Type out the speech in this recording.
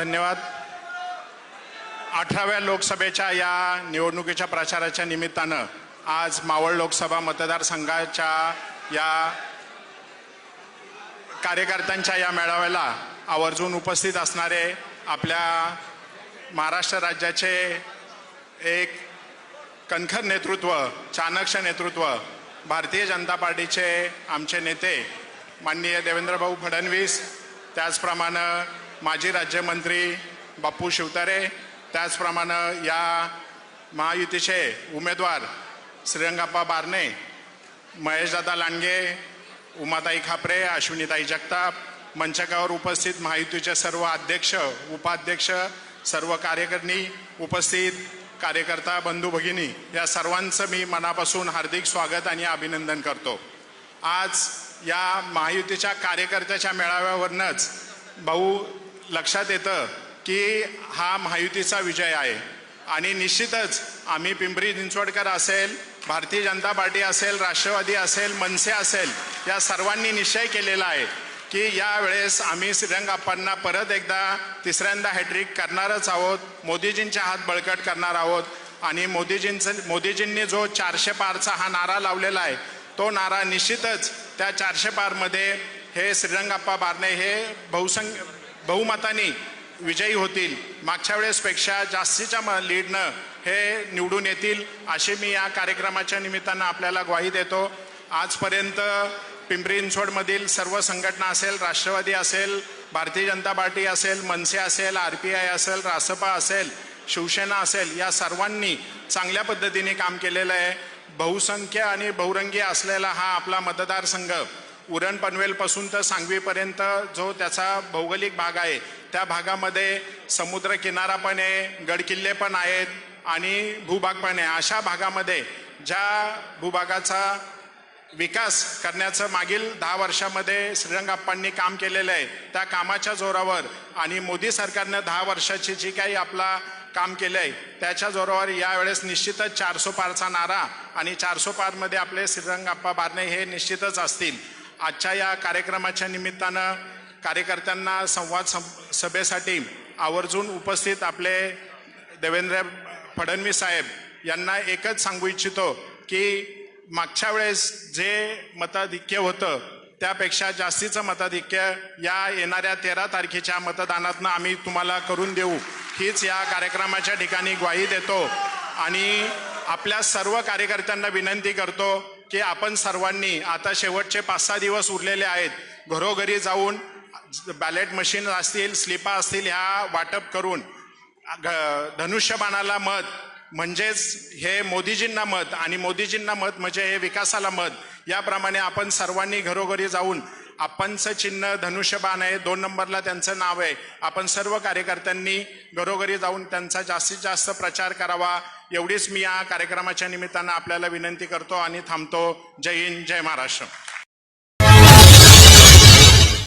धन्यवाद. अठराव्या लोकसभेच्या या निवडणुकीच्या प्रचाराच्या निमित्तानं आज मावळ लोकसभा मतदारसंघाच्या या कार्यकर्त्यांच्या या मेळाव्याला आवर्जून उपस्थित असणारे आपल्या महाराष्ट्र राज्याचे एक कणखर नेतृत्व चाणक्ष नेतृत्व भारतीय जनता पार्टीचे आमचे नेते माननीय देवेंद्रभाऊ फडणवीस त्याचप्रमाणे माजी राज्यमंत्री बापू शिवतारे त्याचप्रमाणे या महायुतीचे उमेदवार श्रीरंगाप्पा बारणे महेशदादा लांडगे उमाताई खापरे अश्विनीताई जगताप मंचकावर उपस्थित महायुतीचे सर्व अध्यक्ष उपाध्यक्ष सर्व कार्यकर्णी उपस्थित कार्यकर्ता बंधू भगिनी या सर्वांचं मी मनापासून हार्दिक स्वागत आणि अभिनंदन करतो. आज या महायुतीच्या कार्यकर्त्याच्या मेळाव्यावरनंच भाऊ लक्षात येतं की हा महायुतीचा विजय आहे. आणि निश्चितच आम्ही पिंपरी चिंचवडकर असेल भारतीय जनता पार्टी असेल राष्ट्रवादी असेल मनसे असेल या सर्वांनी निश्चय केलेला आहे की यावेळेस आम्ही श्रीरंगाप्पांना परत एकदा तिसऱ्यांदा हॅट्रिक करणारच आहोत. मोदीजींच्या हात बळकट करणार आहोत. आणि मोदीजींचं मोदीजींनी जो चारशे पारचा हा नारा लावलेला आहे तो नारा निश्चितच त्या चारशे पारमध्ये हे श्रीरंगाप्पा बारणे हे बहुसंख्य बहुमतानी विजयी होतील. मागच्या वेळेसपेक्षा जास्तीच्या म लीडनं हे निवडून येतील अशी मी या कार्यक्रमाच्या निमित्तानं आपल्याला ग्वाही देतो. आजपर्यंत पिंपरी चिंचवडमधील सर्व संघटना असेल राष्ट्रवादी असेल भारतीय जनता पार्टी असेल मनसे असेल आर पी आय असेल रासपा असेल शिवसेना असेल या सर्वांनी चांगल्या पद्धतीने काम केलेलं आहे. बहुसंख्य आणि बहुरंगी असलेला हा आपला मतदारसंघ उरण पनवेलपासून तर सांगवीपर्यंत जो त्याचा भौगोलिक भाग आहे त्या भागामध्ये समुद्र किनारा पण आहे गडकिल्ले पण आहेत आणि भूभाग पण आहे. अशा भागामध्ये ज्या भूभागाचा विकास करण्याचं मागील दहा वर्षामध्ये श्रीरंगाप्पांनी काम केलेलं आहे त्या कामाच्या जोरावर आणि मोदी सरकारनं दहा वर्षाची जी काही आपला काम केलं आहे त्याच्या जोरावर यावेळेस निश्चितच चारसो पारचा नारा आणि चारसो पारमध्ये आपले श्रीरंगाप्पा बारणे हे निश्चितच असतील. आजच्या या कार्यक्रमाच्या निमित्तानं कार्यकर्त्यांना संवाद सभेसाठी आवर्जून उपस्थित आपले देवेंद्र फडणवीस साहेब यांना एकच सांगू इच्छितो की मागच्या वेळेस जे मताधिक्य होतं त्यापेक्षा जास्तीचं मताधिक्य या येणाऱ्या तेरा तारखेच्या मतदानातनं आम्ही तुम्हाला करून देऊ. हीच या कार्यक्रमाच्या ठिकाणी ग्वाही देतो आणि आपल्या सर्व कार्यकर्त्यांना विनंती करतो की आपण सर्वांनी आता शेवटचे पाच सहा दिवस उरलेले आहेत घरोघरी जाऊन बॅलेट मशीन असतील स्लिपा असतील ह्या वाटप करून धनुष्यबाणाला मत म्हणजेच हे मोदीजींना मत आणि मोदीजींना मत म्हणजे हे विकासाला मत याप्रमाणे आपण सर्वांनी घरोघरी जाऊन आपणचं चिन्ह धनुष्यबाण आहे दोन नंबरला त्यांचं नाव आहे आपण सर्व कार्यकर्त्यांनी घरोघरी जाऊन त्यांचा जास्तीत जास्त प्रचार करावा एवढीच मी या कार्यक्रमाच्या निमित्तानं आपल्याला विनंती करतो आणि थांबतो. जय हिंद जय महाराष्ट्र.